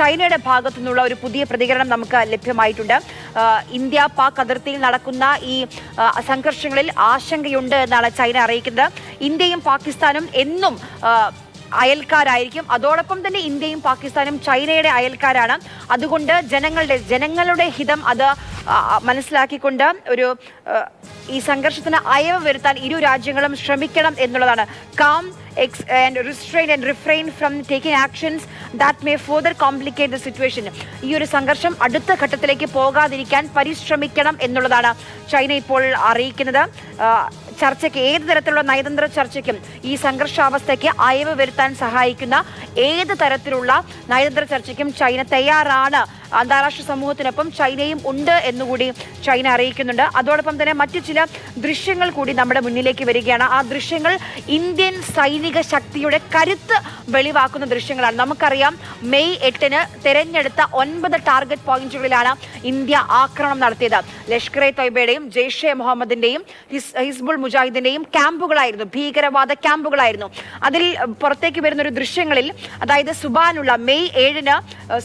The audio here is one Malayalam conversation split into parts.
ചൈനയുടെ ഭാഗത്തു നിന്നുള്ള ഒരു പുതിയ പ്രതികരണം നമുക്ക് ലഭ്യമായിട്ടുണ്ട്. ഇന്ത്യ പാക് അതിർത്തിയിൽ നടക്കുന്ന ഈ സംഘർഷങ്ങളിൽ ആശങ്കയുണ്ട് എന്നാണ് ചൈന അറിയിക്കുന്നത്. ഇന്ത്യയും പാകിസ്ഥാനും എന്നും അയൽക്കാരായിരിക്കും. അതോടൊപ്പം തന്നെ ഇന്ത്യയും പാകിസ്ഥാനും ചൈനയുടെ അയൽക്കാരാണ്. അതുകൊണ്ട് ജനങ്ങളുടെ ജനങ്ങളുടെ ഹിതം അത് മനസ്സിലാക്കിക്കൊണ്ട് ഒരു ഈ സംഘർഷത്തിന് അയവ് വരുത്താൻ ഇരു രാജ്യങ്ങളും ശ്രമിക്കണം എന്നുള്ളതാണ്. Calm ex and restrain and refrain from taking actions that may further complicate the situation ഈ ഒരു സംഘർഷം അടുത്ത ഘട്ടത്തിലേക്ക് പോകാതിരിക്കാൻ പരിശ്രമിക്കണം എന്നുള്ളതാണ് ചൈന ഇപ്പോൾ അറിയിക്കുന്നത്. ചർച്ചയ്ക്ക് ഏത് തരത്തിലുള്ള നയതന്ത്ര ചർച്ചയ്ക്കും ഈ സംഘർഷാവസ്ഥയ്ക്ക് അയവ് വരുത്താൻ സഹായിക്കുന്ന ഏത് തരത്തിലുള്ള നയതന്ത്ര ചർച്ചയ്ക്കും ചൈന തയ്യാറാണ്. അന്താരാഷ്ട്ര സമൂഹത്തിനൊപ്പം ചൈനയും ഉണ്ട് എന്നുകൂടി ചൈന അറിയിക്കുന്നുണ്ട്. അതോടൊപ്പം തന്നെ മറ്റു ചില ദൃശ്യങ്ങൾ കൂടി നമ്മുടെ മുന്നിലേക്ക് വരികയാണ്. ആ ദൃശ്യങ്ങൾ ഇന്ത്യൻ സൈനിക ശക്തിയുടെ കരുത്ത് വെളിവാക്കുന്ന ദൃശ്യങ്ങളാണ്. നമുക്കറിയാം മെയ് എട്ടിന് തെരഞ്ഞെടുത്ത ഒൻപത് ടാർഗറ്റ് പോയിന്റുകളിലാണ് ഇന്ത്യ ആക്രമണം നടത്തിയത്. ലഷ്കർ എ തൊയ്ബയുടെയും ജെയ്ഷെ മുഹമ്മദിന്റെയും ഹിസ്- ഹിസ്ബുൾ മുജാഹിദിന്റെയും ക്യാമ്പുകളായിരുന്നു ഭീകരവാദ ക്യാമ്പുകളായിരുന്നു. അതിൽ പുറത്തേക്ക് വരുന്ന ഒരു ദൃശ്യങ്ങളിൽ അതായത് സുബാനുള്ള മെയ് ഏഴിന്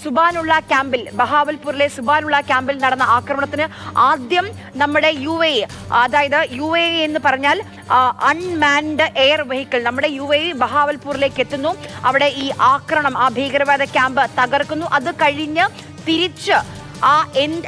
സുബാനുള്ള ക്യാമ്പിൽ ബഹാവൽപൂരിലെ സുബാനുള്ള ക്യാമ്പിൽ നടന്ന ആക്രമണത്തിന് ആദ്യം നമ്മുടെ യു എ അതായത് യു എ എന്ന് പറഞ്ഞാൽ അൺമാൻഡ് എയർ വെഹിക്കിൾ നമ്മുടെ യു എ ബഹാവൽപൂരിലേക്ക് എത്തുന്നു. അവിടെ ഈ ആക്രമണം ആ ഭീകരവാദ ക്യാമ്പ് തകർക്കുന്നു. അത് കഴിഞ്ഞ് തിരിച്ച് ആ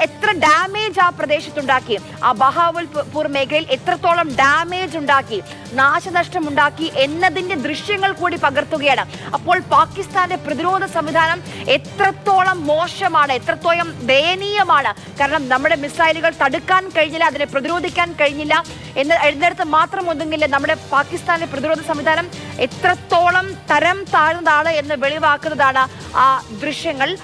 എത്ര ഡാമേജ് ആ പ്രദേശത്തുണ്ടാക്കി. ആ ബഹാവൽപൂർ മേഖലയിൽ എത്രത്തോളം ഡാമേജ് ഉണ്ടാക്കി നാശനഷ്ടം ഉണ്ടാക്കി എന്നതിന്റെ ദൃശ്യങ്ങൾ കൂടി പകർത്തുകയാണ്. അപ്പോൾ പാകിസ്ഥാന്റെ പ്രതിരോധ സംവിധാനം എത്രത്തോളം മോശമാണ് എത്രത്തോളം ദയനീയമാണ്. കാരണം നമ്മുടെ മിസൈലുകൾ തടുക്കാൻ കഴിഞ്ഞില്ല അതിനെ പ്രതിരോധിക്കാൻ കഴിഞ്ഞില്ല എന്ന് എഴുന്നേടത്ത് മാത്രം ഒതുങ്ങില്ല നമ്മുടെ പാകിസ്ഥാന്റെ പ്രതിരോധ സംവിധാനം എത്രത്തോളം തരം താഴ്ന്നതാണ് എന്ന് വെളിവാക്കുന്നതാണ് ആ ദൃശ്യങ്ങൾ.